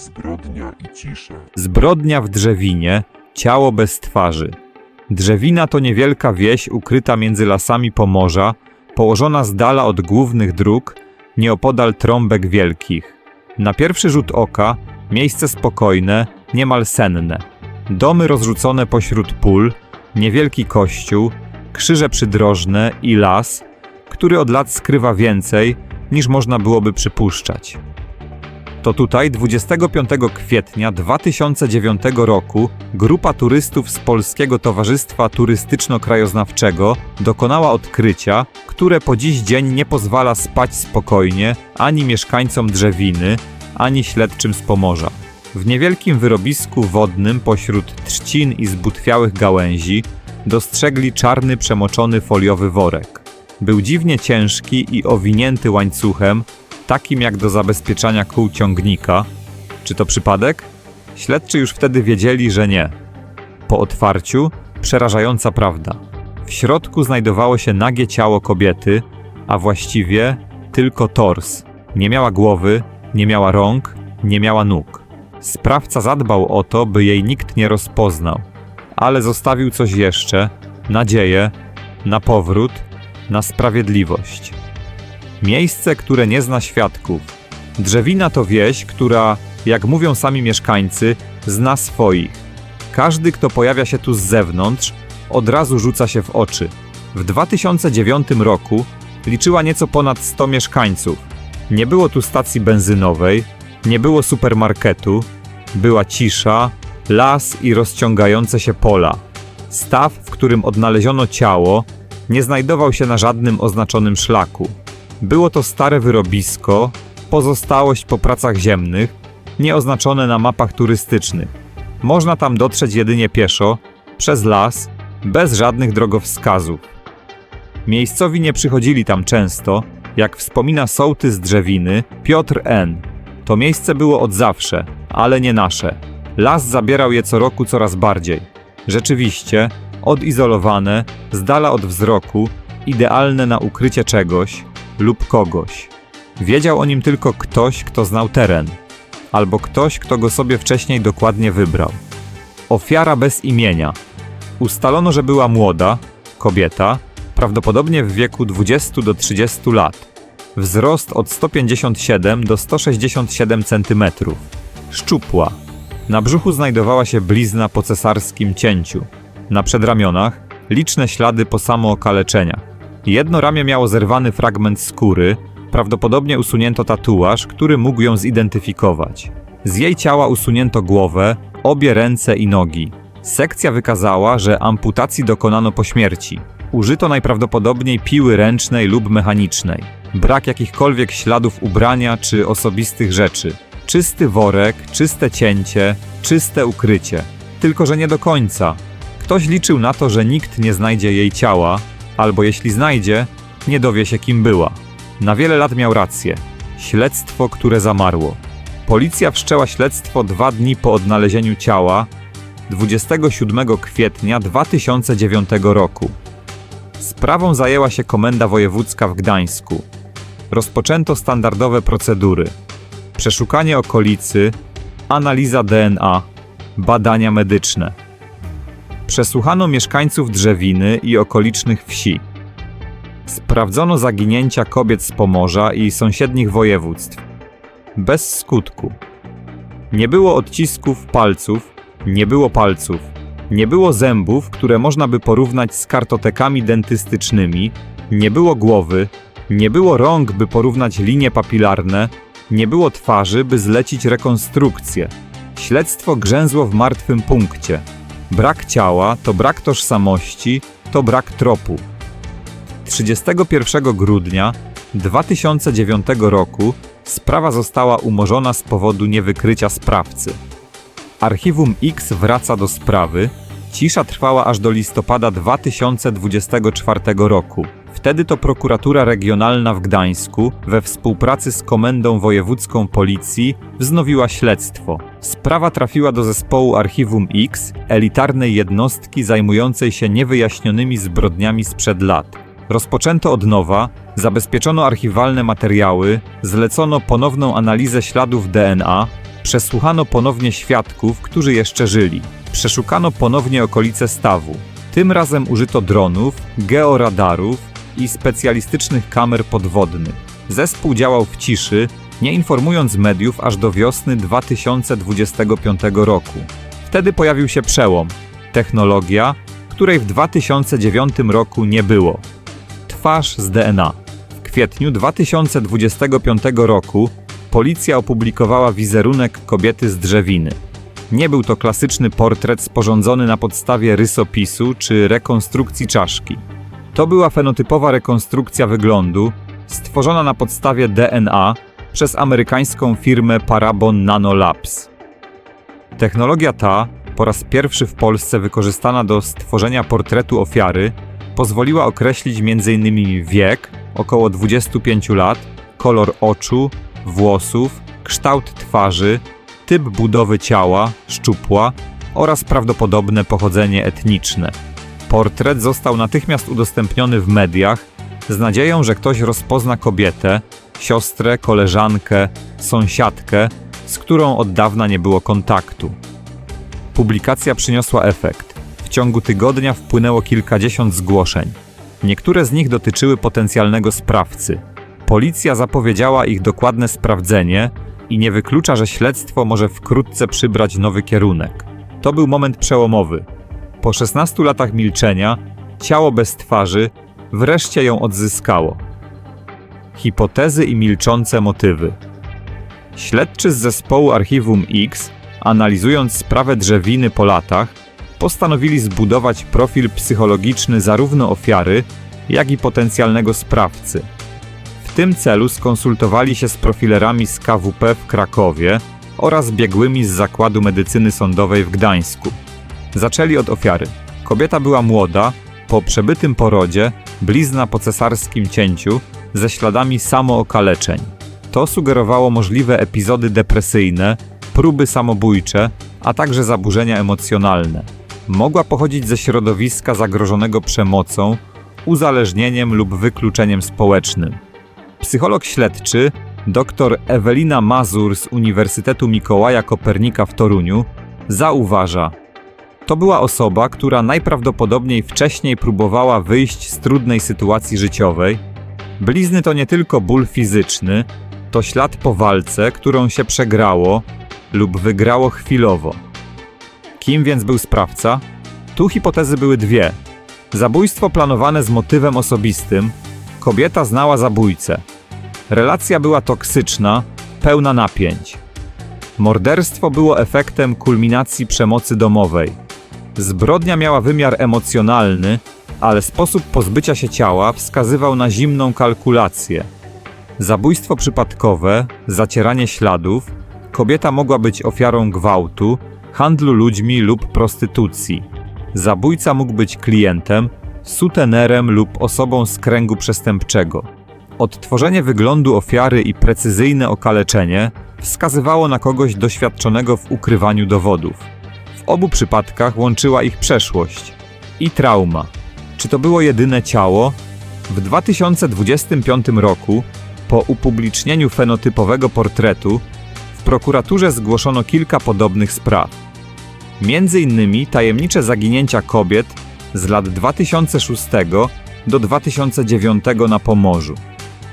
Zbrodnia i cisza. Zbrodnia w drzewinie, ciało bez twarzy. Drzewina to niewielka wieś ukryta między lasami Pomorza, położona z dala od głównych dróg, nieopodal trąbek wielkich. Na pierwszy rzut oka miejsce spokojne, niemal senne. Domy rozrzucone pośród pól, niewielki kościół, krzyże przydrożne i las, który od lat skrywa więcej, niż można byłoby przypuszczać. To tutaj 25 kwietnia 2009 roku grupa turystów z Polskiego Towarzystwa Turystyczno-Krajoznawczego dokonała odkrycia, które po dziś dzień nie pozwala spać spokojnie ani mieszkańcom Drzewiny, ani śledczym z Pomorza. W niewielkim wyrobisku wodnym pośród trzcin i zbutwiałych gałęzi dostrzegli czarny przemoczony foliowy worek. Był dziwnie ciężki i owinięty łańcuchem, takim jak do zabezpieczania kół ciągnika. Czy to przypadek? Śledczy już wtedy wiedzieli, że nie. Po otwarciu przerażająca prawda. W środku znajdowało się nagie ciało kobiety, a właściwie tylko tors. Nie miała głowy, nie miała rąk, nie miała nóg. Sprawca zadbał o to, by jej nikt nie rozpoznał, ale zostawił coś jeszcze nadzieję na powrót, na sprawiedliwość. Miejsce, które nie zna świadków. Drzewina to wieś, która, jak mówią sami mieszkańcy, zna swoich. Każdy, kto pojawia się tu z zewnątrz, od razu rzuca się w oczy. W 2009 roku liczyła nieco ponad 100 mieszkańców. Nie było tu stacji benzynowej, nie było supermarketu, była cisza, las i rozciągające się pola. Staw, w którym odnaleziono ciało, nie znajdował się na żadnym oznaczonym szlaku. Było to stare wyrobisko, pozostałość po pracach ziemnych, nieoznaczone na mapach turystycznych. Można tam dotrzeć jedynie pieszo, przez las, bez żadnych drogowskazów. Miejscowi nie przychodzili tam często, jak wspomina sołtys Drzewiny Piotr N. To miejsce było od zawsze, ale nie nasze. Las zabierał je co roku coraz bardziej. Rzeczywiście, odizolowane, z dala od wzroku, idealne na ukrycie czegoś lub kogoś. Wiedział o nim tylko ktoś, kto znał teren, albo ktoś, kto go sobie wcześniej dokładnie wybrał. Ofiara bez imienia. Ustalono, że była młoda, kobieta, prawdopodobnie w wieku 20 do 30 lat. Wzrost od 157 do 167 cm. Szczupła. Na brzuchu znajdowała się blizna po cesarskim cięciu. Na przedramionach liczne ślady po samookaleczeniach. Jedno ramię miało zerwany fragment skóry, prawdopodobnie usunięto tatuaż, który mógł ją zidentyfikować. Z jej ciała usunięto głowę, obie ręce i nogi. Sekcja wykazała, że amputacji dokonano po śmierci. Użyto najprawdopodobniej piły ręcznej lub mechanicznej. Brak jakichkolwiek śladów ubrania czy osobistych rzeczy. Czysty worek, czyste cięcie, czyste ukrycie. Tylko, że nie do końca. Ktoś liczył na to, że nikt nie znajdzie jej ciała, albo jeśli znajdzie, nie dowie się kim była. Na wiele lat miał rację. Śledztwo, które zamarło. Policja wszczęła śledztwo dwa dni po odnalezieniu ciała 27 kwietnia 2009 roku. Sprawą zajęła się Komenda Wojewódzka w Gdańsku. Rozpoczęto standardowe procedury: przeszukanie okolicy, analiza DNA, badania medyczne. Przesłuchano mieszkańców Drzewiny i okolicznych wsi. Sprawdzono zaginięcia kobiet z Pomorza i sąsiednich województw. Bez skutku. Nie było odcisków palców, nie było palców, nie było zębów, które można by porównać z kartotekami dentystycznymi, nie było głowy, nie było rąk, by porównać linie papilarne, nie było twarzy, by zlecić rekonstrukcję. Śledztwo grzęzło w martwym punkcie. Brak ciała to brak tożsamości, to brak tropu. 31 grudnia 2009 roku sprawa została umorzona z powodu niewykrycia sprawcy. Archiwum X wraca do sprawy. Cisza trwała aż do listopada 2024 roku. Wtedy to prokuratura regionalna w Gdańsku we współpracy z Komendą Wojewódzką Policji wznowiła śledztwo. Sprawa trafiła do zespołu Archiwum X, elitarnej jednostki zajmującej się niewyjaśnionymi zbrodniami sprzed lat. Rozpoczęto od nowa, zabezpieczono archiwalne materiały, zlecono ponowną analizę śladów DNA, Przesłuchano ponownie świadków, którzy jeszcze żyli. Przeszukano ponownie okolice stawu. Tym razem użyto dronów, georadarów i specjalistycznych kamer podwodnych. Zespół działał w ciszy, nie informując mediów aż do wiosny 2025 roku. Wtedy pojawił się przełom technologia, której w 2009 roku nie było. Twarz z DNA. W kwietniu 2025 roku policja opublikowała wizerunek kobiety z drzewiny. Nie był to klasyczny portret sporządzony na podstawie rysopisu czy rekonstrukcji czaszki. To była fenotypowa rekonstrukcja wyglądu, stworzona na podstawie DNA przez amerykańską firmę Parabon Nanolabs. Technologia ta, po raz pierwszy w Polsce wykorzystana do stworzenia portretu ofiary, pozwoliła określić m.in. wiek, około 25 lat, kolor oczu, włosów, kształt twarzy, typ budowy ciała, szczupła oraz prawdopodobne pochodzenie etniczne. Portret został natychmiast udostępniony w mediach z nadzieją, że ktoś rozpozna kobietę, siostrę, koleżankę, sąsiadkę, z którą od dawna nie było kontaktu. Publikacja przyniosła efekt. W ciągu tygodnia wpłynęło kilkadziesiąt zgłoszeń. Niektóre z nich dotyczyły potencjalnego sprawcy. Policja zapowiedziała ich dokładne sprawdzenie i nie wyklucza, że śledztwo może wkrótce przybrać nowy kierunek. To był moment przełomowy. Po 16 latach milczenia, ciało bez twarzy wreszcie ją odzyskało. Hipotezy i milczące motywy. Śledczy z zespołu Archiwum X, analizując sprawę drzewiny po latach, postanowili zbudować profil psychologiczny zarówno ofiary, jak i potencjalnego sprawcy. W tym celu skonsultowali się z profilerami z KWP w Krakowie oraz biegłymi z Zakładu Medycyny Sądowej w Gdańsku. Zaczęli od ofiary. Kobieta była młoda, po przebytym porodzie, blizna po cesarskim cięciu, ze śladami samookaleczeń. To sugerowało możliwe epizody depresyjne, próby samobójcze, a także zaburzenia emocjonalne. Mogła pochodzić ze środowiska zagrożonego przemocą, uzależnieniem lub wykluczeniem społecznym. Psycholog śledczy, dr Ewelina Mazur z Uniwersytetu Mikołaja Kopernika w Toruniu, zauważa, to była osoba, która najprawdopodobniej wcześniej próbowała wyjść z trudnej sytuacji życiowej. Blizny to nie tylko ból fizyczny, to ślad po walce, którą się przegrało lub wygrało chwilowo. Kim więc był sprawca? Tu hipotezy były dwie. Zabójstwo planowane z motywem osobistym. Kobieta znała zabójcę. Relacja była toksyczna, pełna napięć. Morderstwo było efektem kulminacji przemocy domowej. Zbrodnia miała wymiar emocjonalny, ale sposób pozbycia się ciała wskazywał na zimną kalkulację. Zabójstwo przypadkowe, zacieranie śladów, kobieta mogła być ofiarą gwałtu, handlu ludźmi lub prostytucji. Zabójca mógł być klientem, sutenerem lub osobą z kręgu przestępczego. Odtworzenie wyglądu ofiary i precyzyjne okaleczenie wskazywało na kogoś doświadczonego w ukrywaniu dowodów. Obu przypadkach łączyła ich przeszłość i trauma. Czy to było jedyne ciało? W 2025 roku, po upublicznieniu fenotypowego portretu, w prokuraturze zgłoszono kilka podobnych spraw. Między innymi tajemnicze zaginięcia kobiet z lat 2006 do 2009 na Pomorzu,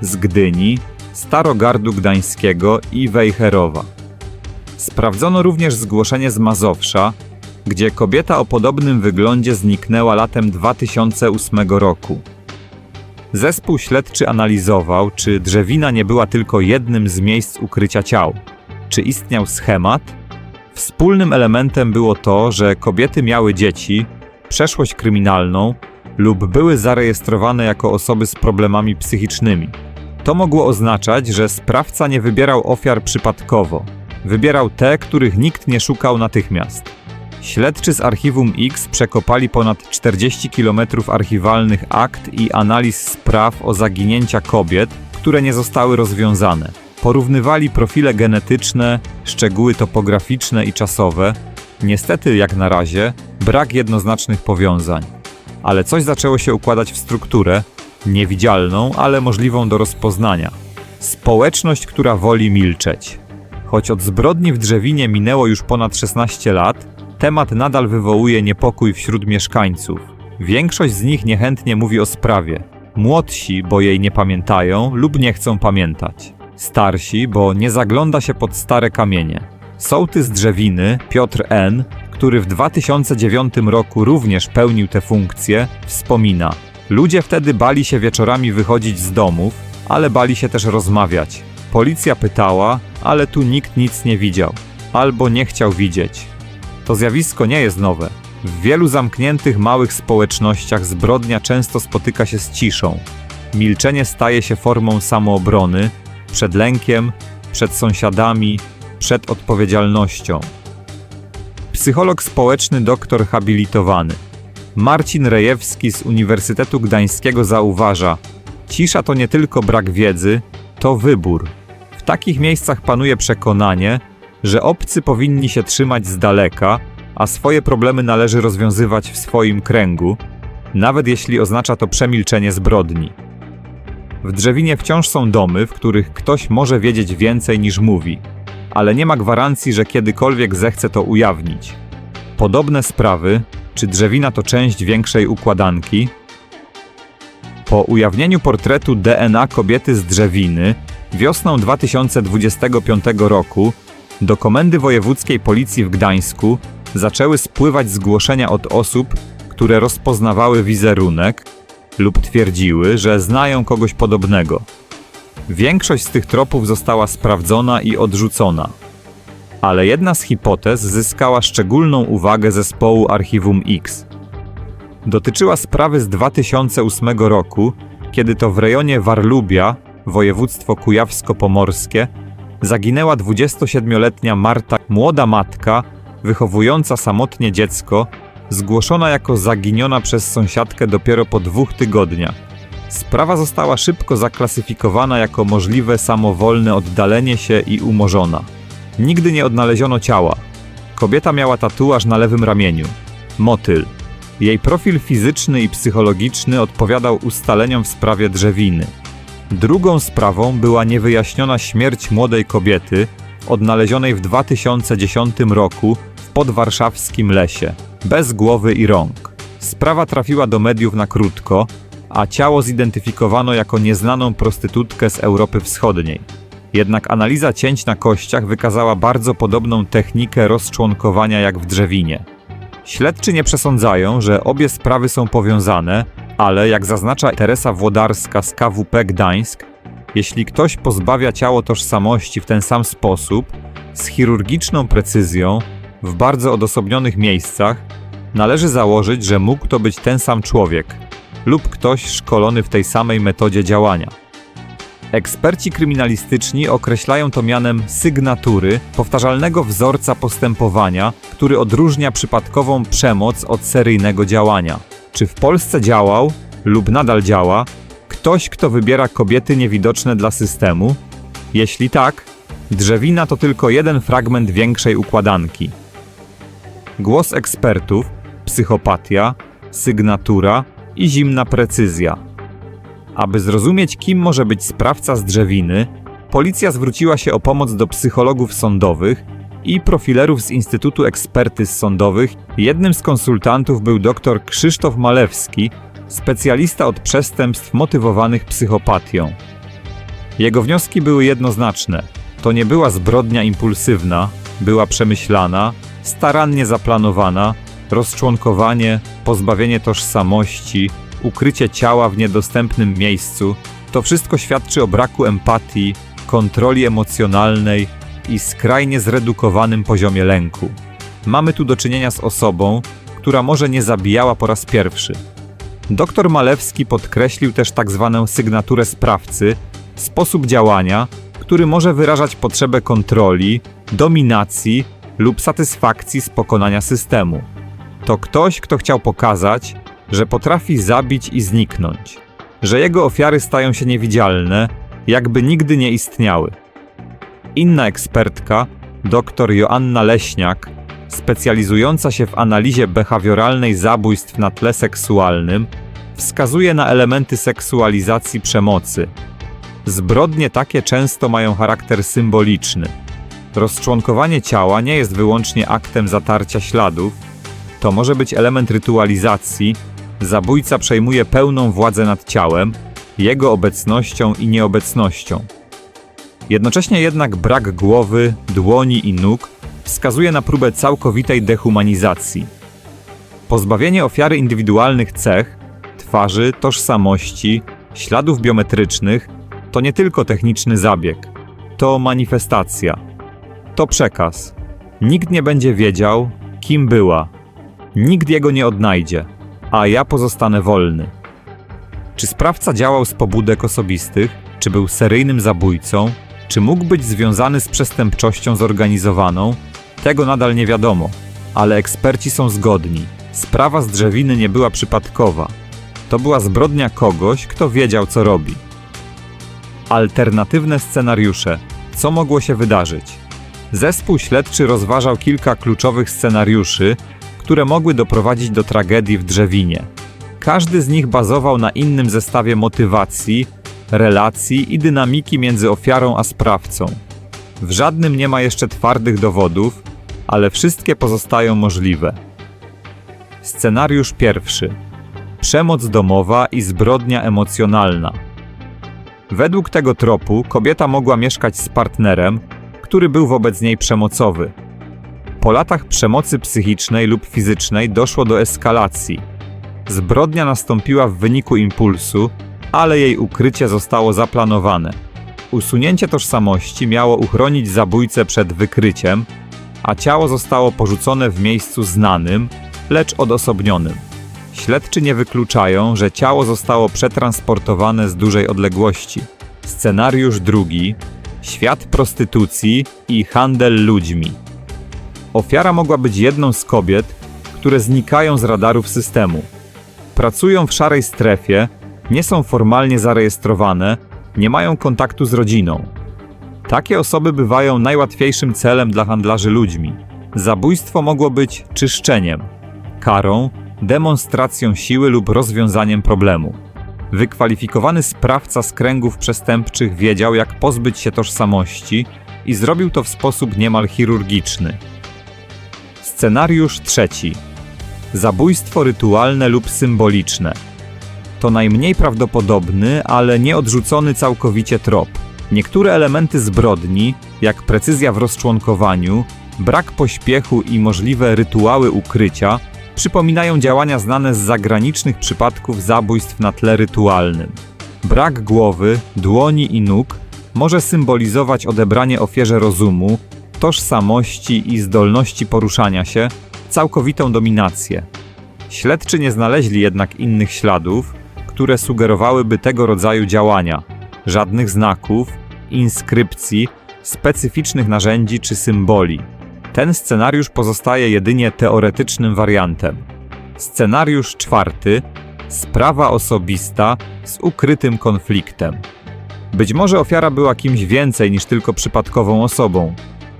z Gdyni, Starogardu Gdańskiego i Wejherowa. Sprawdzono również zgłoszenie z Mazowsza, gdzie kobieta o podobnym wyglądzie zniknęła latem 2008 roku. Zespół śledczy analizował, czy drzewina nie była tylko jednym z miejsc ukrycia ciał. Czy istniał schemat? Wspólnym elementem było to, że kobiety miały dzieci, przeszłość kryminalną lub były zarejestrowane jako osoby z problemami psychicznymi. To mogło oznaczać, że sprawca nie wybierał ofiar przypadkowo. Wybierał te, których nikt nie szukał natychmiast. Śledczy z Archiwum X przekopali ponad 40 km archiwalnych akt i analiz spraw o zaginięcia kobiet, które nie zostały rozwiązane. Porównywali profile genetyczne, szczegóły topograficzne i czasowe. Niestety, jak na razie, brak jednoznacznych powiązań. Ale coś zaczęło się układać w strukturę, niewidzialną, ale możliwą do rozpoznania. Społeczność, która woli milczeć. Choć od zbrodni w Drzewinie minęło już ponad 16 lat, temat nadal wywołuje niepokój wśród mieszkańców. Większość z nich niechętnie mówi o sprawie. Młodsi, bo jej nie pamiętają lub nie chcą pamiętać. Starsi, bo nie zagląda się pod stare kamienie. Sołtys Drzewiny, Piotr N., który w 2009 roku również pełnił tę funkcję, wspomina: Ludzie wtedy bali się wieczorami wychodzić z domów, ale bali się też rozmawiać. Policja pytała, ale tu nikt nic nie widział albo nie chciał widzieć. To zjawisko nie jest nowe. W wielu zamkniętych małych społecznościach zbrodnia często spotyka się z ciszą. Milczenie staje się formą samoobrony przed lękiem, przed sąsiadami, przed odpowiedzialnością. Psycholog społeczny doktor habilitowany Marcin Rejewski z Uniwersytetu Gdańskiego zauważa: Cisza to nie tylko brak wiedzy, to wybór. W takich miejscach panuje przekonanie, że obcy powinni się trzymać z daleka, a swoje problemy należy rozwiązywać w swoim kręgu, nawet jeśli oznacza to przemilczenie zbrodni. W drzewinie wciąż są domy, w których ktoś może wiedzieć więcej niż mówi, ale nie ma gwarancji, że kiedykolwiek zechce to ujawnić. Podobne sprawy, czy drzewina to część większej układanki? Po ujawnieniu portretu DNA kobiety z drzewiny wiosną 2025 roku do Komendy Wojewódzkiej Policji w Gdańsku zaczęły spływać zgłoszenia od osób, które rozpoznawały wizerunek lub twierdziły, że znają kogoś podobnego. Większość z tych tropów została sprawdzona i odrzucona. Ale jedna z hipotez zyskała szczególną uwagę zespołu Archiwum X. Dotyczyła sprawy z 2008 roku, kiedy to w rejonie Warlubia, województwo kujawsko-pomorskie, zaginęła 27-letnia Marta, młoda matka, wychowująca samotnie dziecko, zgłoszona jako zaginiona przez sąsiadkę dopiero po dwóch tygodniach. Sprawa została szybko zaklasyfikowana jako możliwe samowolne oddalenie się i umorzona. Nigdy nie odnaleziono ciała. Kobieta miała tatuaż na lewym ramieniu. Motyl. Jej profil fizyczny i psychologiczny odpowiadał ustaleniom w sprawie drzewiny. Drugą sprawą była niewyjaśniona śmierć młodej kobiety, odnalezionej w 2010 roku w podwarszawskim lesie, bez głowy i rąk. Sprawa trafiła do mediów na krótko, a ciało zidentyfikowano jako nieznaną prostytutkę z Europy Wschodniej. Jednak analiza cięć na kościach wykazała bardzo podobną technikę rozczłonkowania jak w drzewinie. Śledczy nie przesądzają, że obie sprawy są powiązane, ale jak zaznacza Teresa Włodarska z KWP Gdańsk, jeśli ktoś pozbawia ciało tożsamości w ten sam sposób, z chirurgiczną precyzją, w bardzo odosobnionych miejscach, należy założyć, że mógł to być ten sam człowiek lub ktoś szkolony w tej samej metodzie działania. Eksperci kryminalistyczni określają to mianem sygnatury, powtarzalnego wzorca postępowania, który odróżnia przypadkową przemoc od seryjnego działania. Czy w Polsce działał lub nadal działa ktoś, kto wybiera kobiety niewidoczne dla systemu? Jeśli tak, drzewina to tylko jeden fragment większej układanki. Głos ekspertów, psychopatia, sygnatura i zimna precyzja. Aby zrozumieć, kim może być sprawca z drzewiny, policja zwróciła się o pomoc do psychologów sądowych i profilerów z Instytutu Ekspertyz Sądowych. Jednym z konsultantów był dr Krzysztof Malewski, specjalista od przestępstw motywowanych psychopatią. Jego wnioski były jednoznaczne. To nie była zbrodnia impulsywna, była przemyślana, starannie zaplanowana, rozczłonkowanie, pozbawienie tożsamości, ukrycie ciała w niedostępnym miejscu to wszystko świadczy o braku empatii, kontroli emocjonalnej i skrajnie zredukowanym poziomie lęku. Mamy tu do czynienia z osobą, która może nie zabijała po raz pierwszy. Doktor Malewski podkreślił też tak zwaną sygnaturę sprawcy, sposób działania, który może wyrażać potrzebę kontroli, dominacji lub satysfakcji z pokonania systemu. To ktoś, kto chciał pokazać, że potrafi zabić i zniknąć, że jego ofiary stają się niewidzialne, jakby nigdy nie istniały. Inna ekspertka, dr Joanna Leśniak, specjalizująca się w analizie behawioralnej zabójstw na tle seksualnym, wskazuje na elementy seksualizacji przemocy. Zbrodnie takie często mają charakter symboliczny. Rozczłonkowanie ciała nie jest wyłącznie aktem zatarcia śladów, to może być element rytualizacji. Zabójca przejmuje pełną władzę nad ciałem, jego obecnością i nieobecnością. Jednocześnie jednak brak głowy, dłoni i nóg wskazuje na próbę całkowitej dehumanizacji. Pozbawienie ofiary indywidualnych cech, twarzy, tożsamości, śladów biometrycznych to nie tylko techniczny zabieg, to manifestacja. To przekaz. Nikt nie będzie wiedział, kim była. Nikt jego nie odnajdzie, a ja pozostanę wolny. Czy sprawca działał z pobudek osobistych, czy był seryjnym zabójcą, czy mógł być związany z przestępczością zorganizowaną, tego nadal nie wiadomo, ale eksperci są zgodni. Sprawa z drzewiny nie była przypadkowa. To była zbrodnia kogoś, kto wiedział, co robi. Alternatywne scenariusze. Co mogło się wydarzyć? Zespół śledczy rozważał kilka kluczowych scenariuszy, które mogły doprowadzić do tragedii w drzewinie. Każdy z nich bazował na innym zestawie motywacji, relacji i dynamiki między ofiarą a sprawcą. W żadnym nie ma jeszcze twardych dowodów, ale wszystkie pozostają możliwe. Scenariusz pierwszy: przemoc domowa i zbrodnia emocjonalna. Według tego tropu kobieta mogła mieszkać z partnerem, który był wobec niej przemocowy. Po latach przemocy psychicznej lub fizycznej doszło do eskalacji. Zbrodnia nastąpiła w wyniku impulsu, ale jej ukrycie zostało zaplanowane. Usunięcie tożsamości miało uchronić zabójcę przed wykryciem, a ciało zostało porzucone w miejscu znanym, lecz odosobnionym. Śledczy nie wykluczają, że ciało zostało przetransportowane z dużej odległości. Scenariusz drugi: świat prostytucji i handel ludźmi. Ofiara mogła być jedną z kobiet, które znikają z radarów systemu. Pracują w szarej strefie, nie są formalnie zarejestrowane, nie mają kontaktu z rodziną. Takie osoby bywają najłatwiejszym celem dla handlarzy ludźmi. Zabójstwo mogło być czyszczeniem, karą, demonstracją siły lub rozwiązaniem problemu. Wykwalifikowany sprawca z kręgów przestępczych wiedział, jak pozbyć się tożsamości i zrobił to w sposób niemal chirurgiczny. Scenariusz trzeci: Zabójstwo rytualne lub symboliczne. To najmniej prawdopodobny, ale nie odrzucony całkowicie trop. Niektóre elementy zbrodni, jak precyzja w rozczłonkowaniu, brak pośpiechu i możliwe rytuały ukrycia, przypominają działania znane z zagranicznych przypadków zabójstw na tle rytualnym. Brak głowy, dłoni i nóg może symbolizować odebranie ofierze rozumu, tożsamości i zdolności poruszania się, całkowitą dominację. Śledczy nie znaleźli jednak innych śladów, które sugerowałyby tego rodzaju działania. Żadnych znaków, inskrypcji, specyficznych narzędzi czy symboli. Ten scenariusz pozostaje jedynie teoretycznym wariantem. Scenariusz czwarty sprawa osobista z ukrytym konfliktem. Być może ofiara była kimś więcej niż tylko przypadkową osobą.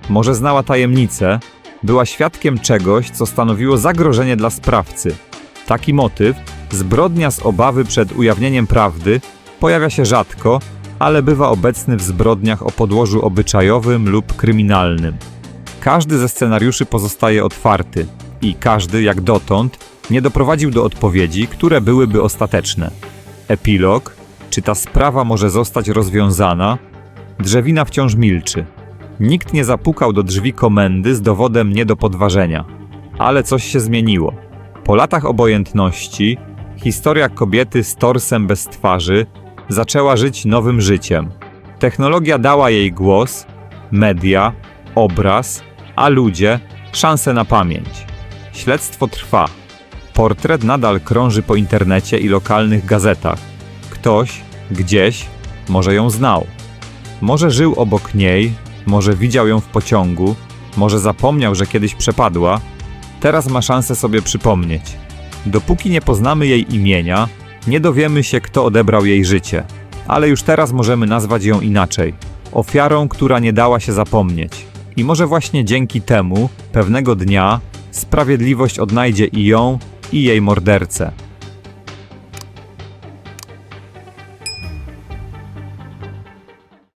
Może znała tajemnicę, była świadkiem czegoś, co stanowiło zagrożenie dla sprawcy. Taki motyw, zbrodnia z obawy przed ujawnieniem prawdy, pojawia się rzadko, ale bywa obecny w zbrodniach o podłożu obyczajowym lub kryminalnym. Każdy ze scenariuszy pozostaje otwarty i każdy, jak dotąd, nie doprowadził do odpowiedzi, które byłyby ostateczne. Epilog, czy ta sprawa może zostać rozwiązana? Drzewina wciąż milczy. Nikt nie zapukał do drzwi komendy z dowodem nie do podważenia. Ale coś się zmieniło. Po latach obojętności, historia kobiety z torsem bez twarzy zaczęła żyć nowym życiem. Technologia dała jej głos, media, obraz, a ludzie szansę na pamięć. Śledztwo trwa. Portret nadal krąży po internecie i lokalnych gazetach. Ktoś, gdzieś, może ją znał. Może żył obok niej, może widział ją w pociągu, może zapomniał, że kiedyś przepadła. Teraz ma szansę sobie przypomnieć. Dopóki nie poznamy jej imienia, nie dowiemy się, kto odebrał jej życie. Ale już teraz możemy nazwać ją inaczej ofiarą, która nie dała się zapomnieć. I może właśnie dzięki temu pewnego dnia sprawiedliwość odnajdzie i ją, i jej mordercę.